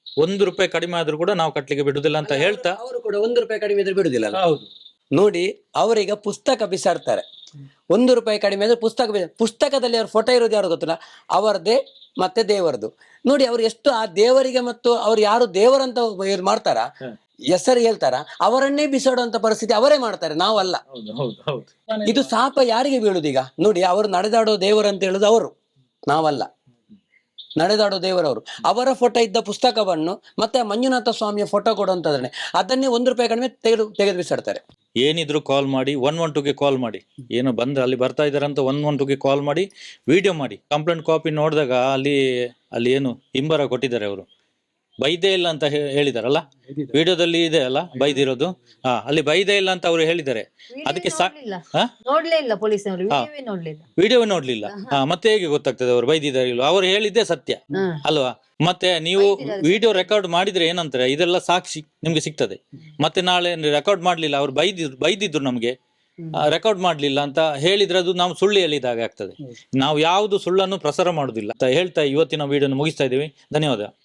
ಒಂದು ರೂಪಾಯಿ ಕಡಿಮೆ ಆದ್ರೂ ಕೂಡ ನಾವು ಕಟ್ಲಿಕ್ಕೆ ಬಿಡುದಿಲ್ಲ ಅಂತ ಹೇಳ್ತಾ ಅವರು ಕೂಡ ಒಂದು ರೂಪಾಯಿ ಕಡಿಮೆ ಇದ್ರೆ ಬಿಡುದಿಲ್ಲ ಹೌದು. ನೋಡಿ ಅವರೀಗ ಪುಸ್ತಕ ಬಿಸಾಡ್ತಾರೆ. ಒಂದು ರೂಪಾಯಿ ಕಡಿಮೆ ಅಂದ್ರೆ ಪುಸ್ತಕ ಪುಸ್ತಕದಲ್ಲಿ ಅವ್ರ ಫೋಟೋ ಇರೋದು ಯಾರು ಗೊತ್ತಿಲ್ಲ ಅವರದೇ ಮತ್ತೆ ದೇವರದು ನೋಡಿ ಅವ್ರು ಎಷ್ಟು ಆ ದೇವರಿಗೆ ಮತ್ತು ಅವ್ರು ಯಾರು ದೇವರಂತ ಇದು ಮಾಡ್ತಾರ. ಹೆಸರು ಹೇಳ್ತಾರ? ಅವರನ್ನೇ ಬಿಸಾಡುವಂತ ಪರಿಸ್ಥಿತಿ ಅವರೇ ಮಾಡ್ತಾರೆ ನಾವಲ್ಲ. ಹೌದು ಹೌದು ಹೌದು. ಇದು ಸಾಪ ಯಾರಿಗೆ ಬೀಳುದೀಗ? ನೋಡಿ ಅವರು ನಡೆದಾಡೋ ದೇವರು ಅಂತ ಹೇಳುದು ಅವರು ನಾವಲ್ಲ. ನಡೆದಾಡೋ ದೇವರವರು. ಅವರ ಫೋಟೋ ಇದ್ದ ಪುಸ್ತಕವನ್ನು ಮತ್ತೆ ಮಂಜುನಾಥ ಸ್ವಾಮಿಯ ಫೋಟೋ ಕೊಡುವಂತದನ್ನೇ ಅದನ್ನೇ ಒಂದು ರೂಪಾಯಿ ಕಡಿಮೆ ತೆಗೆದು ತೆಗೆದು ಬಿಸಾಡ್ತಾರೆ. ಏನಿದ್ರು ಕಾಲ್ ಮಾಡಿ ಒನ್ ಒನ್ ಟುಗೆ ಕಾಲ್ ಮಾಡಿ. ಏನು ಬಂದ್ರೆ ಅಲ್ಲಿ ಬರ್ತಾ ಇದ್ದಾರೆ ಅಂತ ಒನ್ ಒನ್ ಟುಗೆ ಕಾಲ್ ಮಾಡಿ ವಿಡಿಯೋ ಮಾಡಿ. ಕಂಪ್ಲೇಂಟ್ ಕಾಪಿ ನೋಡಿದಾಗ ಅಲ್ಲಿ ಅಲ್ಲಿ ಏನು ಹಿಂಬರ ಕೊಟ್ಟಿದ್ದಾರೆ ಅವರು. ಬೈದೇ ಇಲ್ಲ ಅಂತ ಹೇ- ಹೇಳಿದಾರಲ್ಲ? ವಿಡಿಯೋದಲ್ಲಿ ಇದೆ ಅಲ್ಲ? ಬೈದಿರೋದು? ಹಾ ಅಲ್ಲಿ ಬೈದೇ ಇಲ್ಲ ಅಂತ ಅವರು ಹೇಳಿದ್ದಾರೆ. ಅದಕ್ಕೆ ಸಾ- ನೋಡ್ಲಿಲ್ಲ. ಹಾ? ನೋಡ್ಲೇ ಇಲ್ಲ ಪೊಲೀಸನವರು ಹಾ. ವಿಡಿಯೋವೇ ನೋಡ್ಲಿಲ್ಲ. ವಿಡಿಯೋ ನೋಡ್ಲಿಲ್ಲ. ಹಾ ಮತ್ತೆ ಹೇಗೆ ಗೊತ್ತಾಗ್ತದೆ ಅವರು ಬೈದಿದ್ದಾರೆ ಇಲ್ವಾ? ಅವ್ರು ಹೇಳಿದ್ದೆ ಸತ್ಯ. ಅಲ್ವಾ? ಮತ್ತೆ ನೀವು ವಿಡಿಯೋ ರೆಕಾರ್ಡ್ ಮಾಡಿದ್ರೆ ಏನಂತಾರೆ? ಇದೆಲ್ಲ ಸಾಕ್ಷಿ ನಿಮ್ಗೆ ಸಿಗ್ತದೆ. ಮತ್ತೆ ನಾಳೆ ರೆಕಾರ್ಡ್ ಮಾಡ್ಲಿಲ್ಲ. ಅವ್ರು ಬೈದಿದ್ರು ಬೈದಿದ್ರು ನಮ್ಗೆ. ರೆಕಾರ್ಡ್ ಮಾಡ್ಲಿಲ್ಲ ಅಂತ ಹೇಳಿದ್ರೆ ಅದು ನಾವು ಸುಳ್ಳು ಹೇಳಿದಾಗ ಆಗ್ತದೆ. ನಾವು ಯಾವುದು ಸುಳ್ಳನ್ನು ಪ್ರಸಾರ ಮಾಡುದಿಲ್ಲ ಅಂತ ಹೇಳ್ತಾ ಇವತ್ತಿನ ವಿಡಿಯೋನ ಮುಗಿಸ್ತಾ ಇದ್ದೀವಿ. ಧನ್ಯವಾದ.